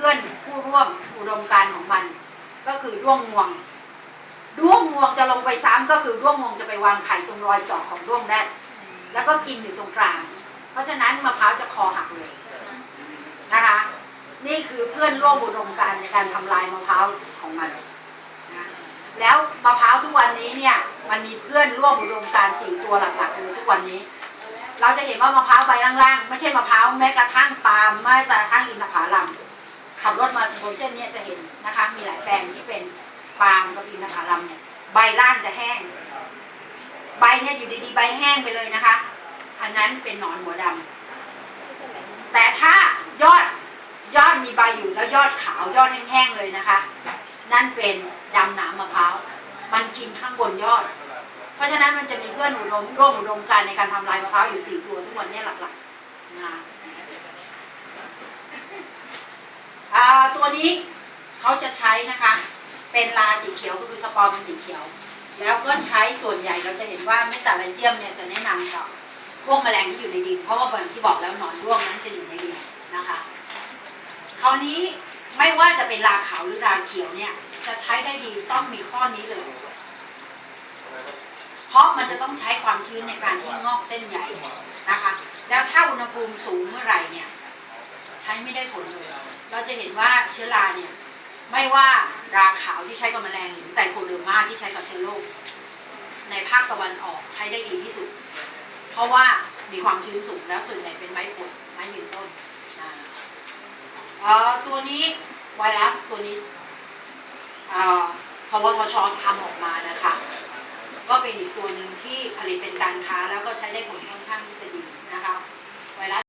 พื่อนผู้ร่วมอุดมการของมัน ก็คือด้วงงวงด้วงงวงจะลงไปซ้ำก็คือด้วงงวงจะไปวางไข่ตรงรอยเจาะของด้วงแรดแล้วก็กินอยู่ตรงกลาง เพราะฉะนั้นมะพร้าวจะคอหักเลยนะคะ นี่คือเพื่อนร่วมอุดมการในการทำลายมะพร้าวของมันนะแล้วมะพร้าวทุกวันนี้เนี่ยมันมีเพื่อนร่วมอุดมการสี่ตัวหลักๆเลยทุกวันนี้ เราจะเห็นว่ามะพร้าวใบล่างๆไม่ใช่มะพร้าวแม้กระทั่งปาล์มไม่แต่กระทั่งอินทผลัม ขับรถมาบนเส้นนี้จะเห็นนะคะ มีหลายแปลงที่เป็นปาล์มกับอินทผลัมเนี่ยใบล่างจะแห้ง ใบเนี่ยอยู่ดีๆ ใบแห้งไปเลยนะคะ อันนั้นเป็นหนอนหัวดำแต่ถ้ายอดยอดมีใบอยู่แล้วยอดขาวยอดแห้งๆเลยนะคะ นั่นเป็นดำหนามมะพร้าวมันกินข้างบนยอด เพราะฉะนั้นมันจะมีเพื่อนอุดมร่วมอุดมการในการทำลายมะพร้าวอยู่สี่ตัวทุกวันเนี้หลักๆนะอ่า ตัวนี้เขาจะใช้นะคะ เป็นลาสีเขียวก็คือสปอร์มันสีเขียว แล้วก็ใช้ส่วนใหญ่เราจะเห็นว่าเมตาไลเซียมเนี่ยจะแนะนำกับพวกแมลงที่อยู่ในดิน เพราะว่าเหมือนที่บอกแล้วหนอนร่วงนั้นจะอยู่ในดินนะคะ คราวนี้ไม่ว่าจะเป็นราขาวหรือราเขียวเนี่ยจะใช้ได้ดีต้องมีข้อนี้เลย เพราะมันจะต้องใช้ความชื้นในการที่งอกเส้นใหญ่นะคะ แล้วถ้าอุณหภูมิสูงเมื่อไหร่เนี่ย ใช้ไม่ได้ผลเลย เราจะเห็นว่าเชื้อราเนี่ยไม่ว่าราขาวที่ใช้กับแมลงหรือไตโคเดอร์มาที่ใช้กับเชื้อโรคในภาคตะวันออกใช้ได้ดีที่สุด เพราะว่ามีความชื้นสูงแล้วส่วนใหญ่เป็นไม้ผลไม้ยืนต้นตัวนี้ไวรัสตัวนี้สวทชทำออกมานะคะ ก็เป็นอีกตัวหนึ่งที่ผลิตเป็นการค้าแล้วก็ใช้ได้ผลค่อนข้างที่จะดีนะคะไวรัส